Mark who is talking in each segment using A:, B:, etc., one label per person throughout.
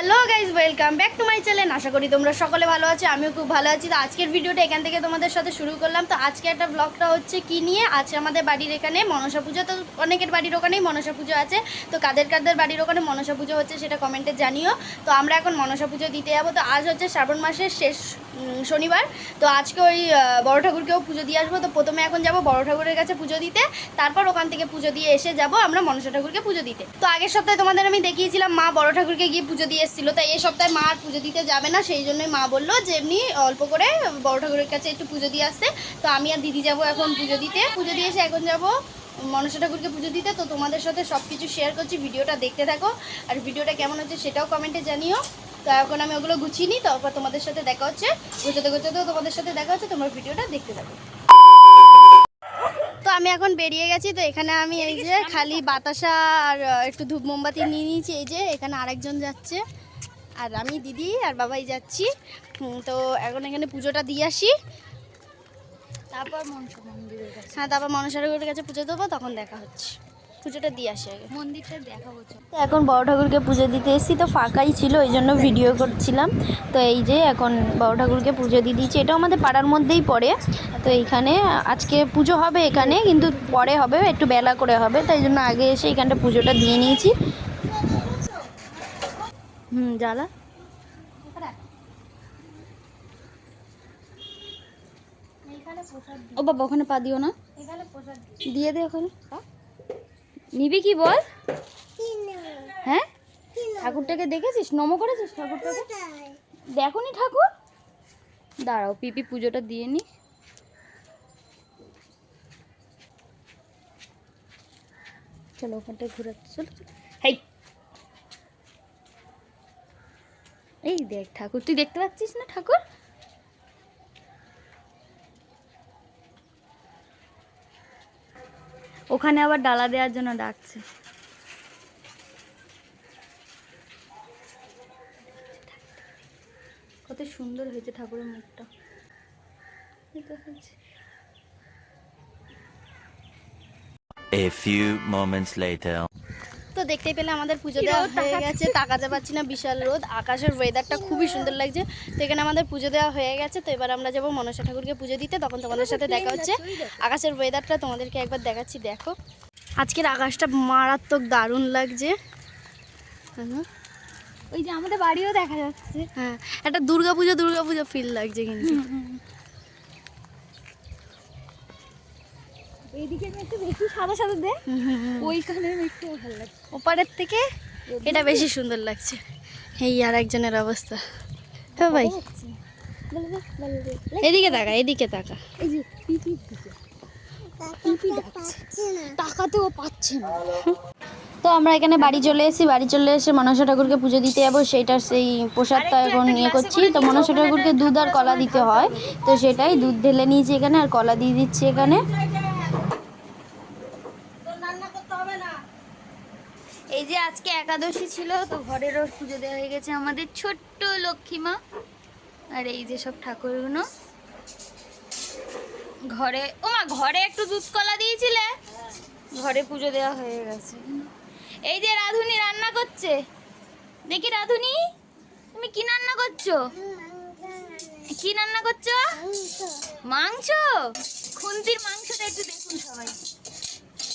A: Hello guys welcome back to my channel আশা করি তোমরা সকলে ভালো আছো, আমিও খুব ভালো আছি। তো আজকের ভিডিওটা এখান থেকে তোমাদের সাথে শুরু করলাম। তো আজকে একটা ব্লগটা হচ্ছে কি নিয়ে? আছে আমাদের বাড়ির এখানে মনসা পুজো। তো অনেকের বাড়ির ওখানেই মনসা পুজো আছে। তো কাদের কাদের বাড়ির ওখানে মনসা পুজো হচ্ছে সেটা কমেন্টে জানিও। তো আমরা এখন মনসা পুজো দিতে যাব। তো আজ হচ্ছে শ্রাবণ মাসের শেষ শনিবার। তো আজকে ওই বড় ঠাকুরকেও পুজো দিয়ে আসব। তো প্রথমে এখন যাব বড় ঠাকুরের কাছে পুজো দিতে। তারপর ওখান থেকে পুজো দিয়ে এসে যাব আমরা মনসা ঠাকুরকে পুজো দিতে। তো আগের সপ্তাহে তোমাদের আমি দেখিয়েছিলাম মা বড় ঠাকুরকে গিয়ে পুজো দিয়ে এসেছিল, তাই এই সপ্তাহে মা আর পুজো দিতে যাবে না, সেই জন্যই মা বলল যে এমনি অল্প করে বড় ঠাকুরের কাছে একটু পুজো দিয়ে আসতে। তো আমি আর দিদি যাব এখন পুজো দিতে। পুজো দিয়ে এসে এখন যাব মনসা ঠাকুরকে পুজো দিতে। তো তোমাদের সাথে সব কিছু শেয়ার করছি, ভিডিওটা দেখতে থাকো। আর ভিডিওটা কেমন হচ্ছে সেটাও কমেন্টে জানিও। তো এখন আমি ওগুলো গুছিয়ে নিই, তারপর তোমাদের সাথে দেখা হচ্ছে। গুছোতে গুছোতেও তোমাদের সাথে দেখা হচ্ছে, তোমরা ভিডিওটা দেখতে থাকো। আমি এখন বেরিয়ে গেছি তো এখানে আমি এই যে খালি বাতাসা আর একটু ধূপ মোমবাতি নিয়ে নিয়েছি এই যে এখানে আরেকজন যাচ্ছে। আর আমি দিদি আর বাবাই যাচ্ছি। তো এখন এখানে পুজোটা দিয়ে আসি।
B: তারপর মনসা মন্দিরের কাছে।
A: হ্যাঁ তারপর মনসা ঠাকুরের কাছে পুজো দেবো তখন দেখা হচ্ছে। পুজোটা দিয়ে আসি আগে।
B: মন্দিরটা দেখাবো।
A: তো এখন বড় ঠাকুরকে পুজো দিতে এসেছি তো ফাঁকাই ছিল ওই জন্য ভিডিও করছিলাম। তো এই যে এখন বড় ঠাকুরকে পুজো দিয়ে দিয়েছি এটাও আমাদের পাড়ার মধ্যেই পড়ে। তো এইখানে আজকে পুজো হবে এখানে কিন্তু পরে হবে একটু বেলা করে হবে তাই জন্য আগে এসে এখানটা পুজোটা দিয়ে নিয়েছি। হুম জ্বালা।
B: ও বাবা ওখানে পা দিও না।
A: দিয়ে দে ওখানে।
B: নিবি কি বল? হ্যাঁ? ঠাকুরটাকে দেখেছিস? নম করেছিস ঠাকুরটাকে? দেখো নি ঠাকুর? দাঁড়াও পিপি পুজোটা দিয়ে নি। চলো ওখানটা ঘুরাচ্ছি চলো। হেই! এই দেখ ঠাকুর তুই দেখতে পাচ্ছিস না ঠাকুর? ওখানে আবার ডালা দেওয়ার জন্য ডাকছে কত সুন্দর হয়েছে ঠাকুরের মুখটা।
C: A few moments later.
A: তো দেখতেই পেলে আমাদের পুজো দেওয়া হয়ে। গেছে তাকাতে পারছি না বিশাল রোদ। আকাশের ওয়েদারটা খুবই সুন্দর লাগছে। তো এখানে আমাদের পুজো দেওয়া হয়ে গেছে। তো এবার আমরা যাব মনসা ঠাকুরকে পুজো দিতে। তখন তোমাদের সাথে দেখা হচ্ছে। আকাশের ওয়েদারটা তোমাদেরকে একবার দেখাচ্ছি দেখো। আজকের আকাশটা মারাত্মক দারুণ লাগছে।
B: ওই যে আমাদের বাড়িও দেখা যাচ্ছে।
A: হ্যাঁ একটা দুর্গা পুজো দুর্গা পুজো ফিল লাগছে কিন্তু
B: এইদিকে একটু বেশি সাদা সাদা দে।
A: হুম, হুম, হুম।
B: ওইখানে একটু ভালো লাগে
A: ওপারের থেকে এটা বেশি সুন্দর লাগছে। এই আর একজনের অবস্থা। হ্যাঁ ভাই। এদিকে তাকা এদিকে তাকা।
B: এই যে পিপির দিকে। পিপি ডাকছে। তাকাতেও পাচ্ছে না।
A: তো আমরা এখানে বাড়ি চলে এসেছি। বাড়ি চলে এসে মনসা ঠাকুরকে পুজো দিতে যাব। সেইটার সেই প্রসাদটা এখন ইয়ে করছি। তো মনসা ঠাকুরকে দুধ আর কলা দিতে হয়। তো সেটাই দুধ ঢেলে নিয়েছি এখানে আর কলা দিয়ে দিচ্ছি এখানে
B: এই যে আজকে একাদশী ছিল, তো ঘরেরও পুজো দেওয়া হয়ে গেছে আমাদের ছোট্ট লক্ষ্মী মা। আর এই যে সব ঠাকুরগুলো। ঘরে, ও মা, ঘরে একটু দুধ কলা দিয়েছিলে? ঘরে পুজো দেওয়া হয়ে গেছে। এই যে রাধুনি রান্না করছে। দেখি রাধুনি, তুমি কি রান্না করছ? কি রান্না করছ? মাংস? খুন্তির মাংসটা একটু দেখুন সবাই।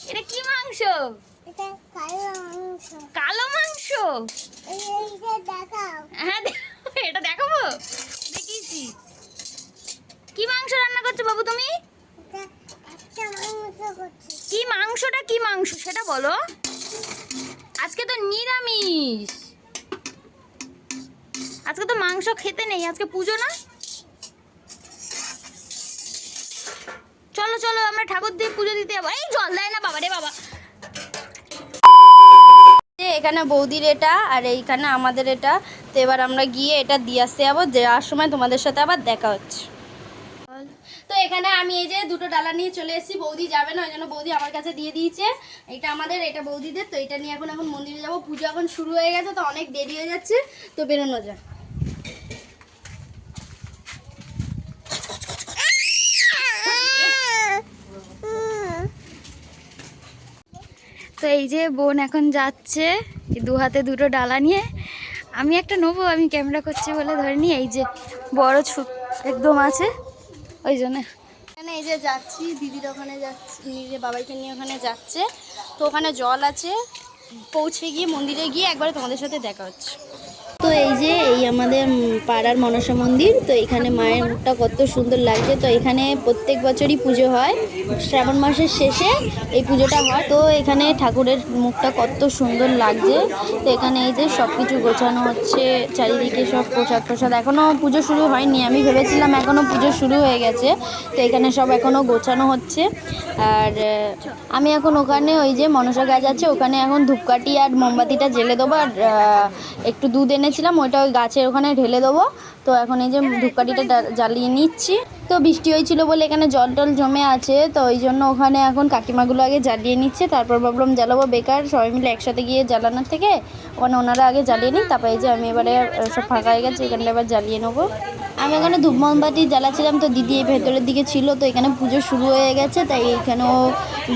B: এটা কি মাংস? কালো মাংস। হ্যাঁ এটা দেখাবো? দেখিয়েছি কি মাংস রান্না করছ বাবু তুমি? কি মাংসটা কি মাংস? সেটা বলো। আজকে তো নিরামিষ। আজকে তো মাংস খেতে নেই আজকে পুজো না? চলো চলো আমরা ঠাকুর দিয়ে পুজো দিতে যাব। এই জল দেয় না বাবা রে বাবা।
A: এখানে বৌদির এটা আর এইখানে আমাদের এটা। তো এবার আমরা গিয়ে এটা দিয়ে আসতে যাব, যাওয়ার সময় তোমাদের সাথে আবার দেখা হচ্ছে। তো এখানে আমি এই যে দুটো ডালা নিয়ে চলে এসেছি, বৌদি যাবে না, ওই জন্য বৌদি আমার কাছে দিয়ে দিয়েছে। এটা আমাদের, এটা বৌদিদের, তো এটা নিয়ে এখন এখন মন্দিরে যাব। পুজো এখন শুরু হয়ে গেছে, তো অনেক দেরি হয়ে যাচ্ছে, তো বেরোনো যাক।
B: তো এই যে বোন এখন যাচ্ছে দু হাতে দুটো ডালা নিয়ে। আমি একটা নেব, আমি ক্যামেরা করছি বলে ধরে নি, এই যে বড় ছুট একদম আছে, ওই জন্য।
A: এখানে এই যে যাচ্ছি, দিদির ওখানে যাচ্ছি নিজে বাবাইকে নিয়ে ওখানে যাচ্ছে। তো ওখানে জল আছে, পৌঁছে গিয়ে, মন্দিরে গিয়ে একবারে তোমাদের সাথে দেখা হচ্ছে। যে এই আমাদের পাড়ার মনসা মন্দির, তো এখানে মায়ের মুখটা কত সুন্দর লাগছে। তো এখানে প্রত্যেক বছরই পুজো হয়। শ্রাবণ মাসের শেষে এই পুজোটা হয়। তো এখানে ঠাকুরের মুখটা কত সুন্দর লাগছে। তো এখানে এই যে সব কিছু গোছানো হচ্ছে, চারিদিকে সব প্রসাদ প্রসাদ এখনও পুজো শুরু হয়নি। আমি ভেবেছিলাম এখনও পুজো শুরু হয়ে গেছে। তো এখানে সব এখনও গোছানো হচ্ছে। আর আমি এখন ওখানে ওই যে মনসা গাছ আছে, ওখানে এখন ধূপকাঠি আর মোমবাতিটা জেলে দেবো। আর একটু দুধ এনেছিলাম ওইটা ওই গাছের ওখানে ঢেলে দেবো। তো এখন এই যে ধূপকাঠিটা জ্বালিয়ে নিচ্ছি। তো বৃষ্টি হয়েছিল বলে এখানে জল টল জমে আছে। তো ওই জন্য ওখানে এখন কাকিমাগুলো আগে জ্বালিয়ে নিচ্ছে। তারপর ভাবলাম জ্বালাবো বেকার। সবাই মিলে একসাথে গিয়ে জ্বালানোর থেকে ওখানে ওনারা আগে জ্বালিয়ে নিই তারপরে এই যে আমি এবারে সব ফাঁকা হয়ে গেছে। এখানটা এবার জ্বালিয়ে নেব। আমি এখানে ধূপ মোমবাতি জ্বালাচ্ছিলাম তো দিদি এই ভেতরের দিকে ছিল, তো এখানে পুজো শুরু হয়ে গেছে, তাই এখানেও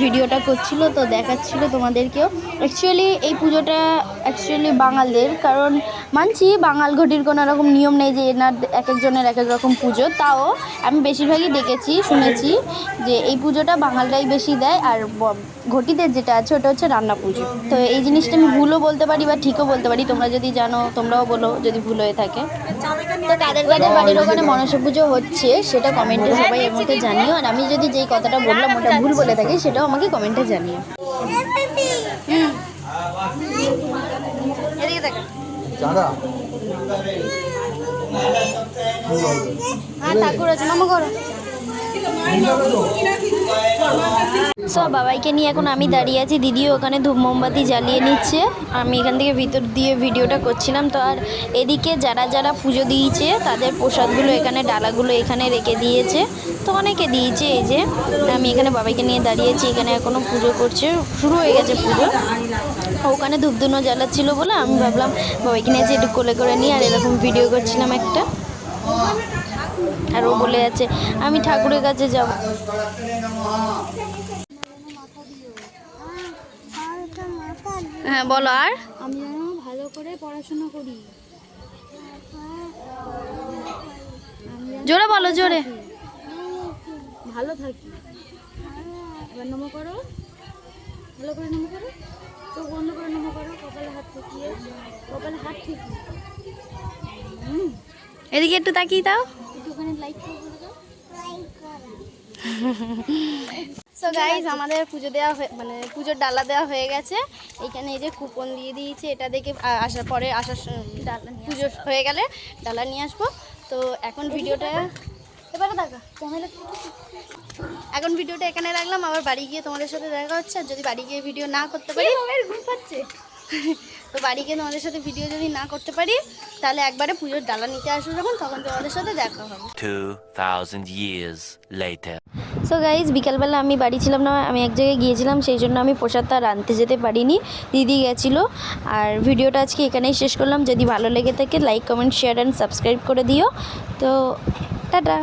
A: ভিডিওটা করছিল, তো দেখাচ্ছিল তোমাদেরকেও। অ্যাকচুয়ালি এই পুজোটা অ্যাকচুয়ালি বাঙালদের, কারণ মানছি বাঙাল ঘটির কোনো রকম নিয়ম নেই যে এনার এক একজনের এক এক রকম পুজো, তাও আমি বেশিরভাগই দেখেছি, শুনেছি যে এই পুজোটা বাঙালরাই বেশি দেয়, আর ঘটিদের যেটা আছে ওটা হচ্ছে রান্না পুজো। তো এই জিনিসটা আমি ভুলও বলতে পারি বা ঠিকও বলতে পারি তোমরা যদি জানো তোমরাও বলো যদি ভুল হয়ে থাকে। তো কাদের কাদের বাড়ির ওখানে মনসা পুজো হচ্ছে সেটা কমেন্টে সবাই এর মধ্যে জানিও। আর আমি যদি যেই কথাটা বললাম ওটা ভুল বলে থাকি সেটাও আমাকে কমেন্টে জানিও। হ্যাঁ ঠাকুর আছে মামা করো। সো বাবাইকে নিয়ে এখন আমি দাঁড়িয়ে আছি। দিদিও ওখানে ধূপ মোমবাতি জ্বালিয়ে নিচ্ছে। আমি এখান থেকে ভিতর দিয়ে ভিডিওটা করছিলাম। তো আর এদিকে যারা যারা পুজো দিয়েছে, তাদের প্রসাদগুলো এখানে, ডালাগুলো এখানে রেখে দিয়েছে। তো অনেকে দিয়েছে এই যে, আমি এখানে বাবাইকে নিয়ে দাঁড়িয়েছি এখানে এখনও পুজো করছে। শুরু হয়ে গেছে পুজো। ওখানে ধূপধুনো জ্বালাচ্ছিল বলে আমি ভাবলাম বাবাইকে নিয়ে যে একটু কোলে করে নিই, আর এরকম ভিডিও করছিলাম একটা। আর ও বলে যাচ্ছে আমি ঠাকুরের কাছে যাব। হ্যাঁ বলো আর?
B: আমি যেন ভালো করে পড়াশোনা করি।
A: জোরে বলো জোরে।
B: ভালো থাকি। এবার নমো করো। ভালো করে নমো করো। চোখ বন্ধ করে নমো করো। কপালে হাত ঠেকিয়ে কপালে হাত ঠেকিয়ে।
A: এদিকে একটু তাকিয়ে দাও। সো গাইজ আমাদের পুজো দেওয়া হয়ে মানে পুজোর ডালা দেওয়া হয়ে গেছে। এখানে এই যে কুপন দিয়ে দিয়েছে এটা দেখে আসার পরে আসার পুজো হয়ে গেলে ডালা নিয়ে আসব। তো এখন ভিডিওটা এবারে দেখা এখন ভিডিওটা এখানে রাখলাম। আবার বাড়ি গিয়ে তোমাদের সাথে দেখা হচ্ছে। আর যদি বাড়ি গিয়ে ভিডিও না করতে পারি ঘুম পাচ্ছে। তো বাড়ি গিয়ে তোমাদের সাথে ভিডিও যদি না করতে পারি তাহলে একবারে পুজোর ডালা নিতে আসব যখন তখন তোমাদের সাথে দেখা হবে।
C: 2,000 years later.
A: সো গাইজ বিকালবেলা আমি বাড়ি ছিলাম না আমি এক জায়গায় গিয়েছিলাম সেই জন্য আমি প্রসাদটা রাঁধতে আনতে যেতে পারিনি। দিদি গেছিল আর ভিডিওটা আজকে এখানেই শেষ করলাম। যদি ভালো লেগে থাকে like comment share and subscribe করে দিও। তো টাটা।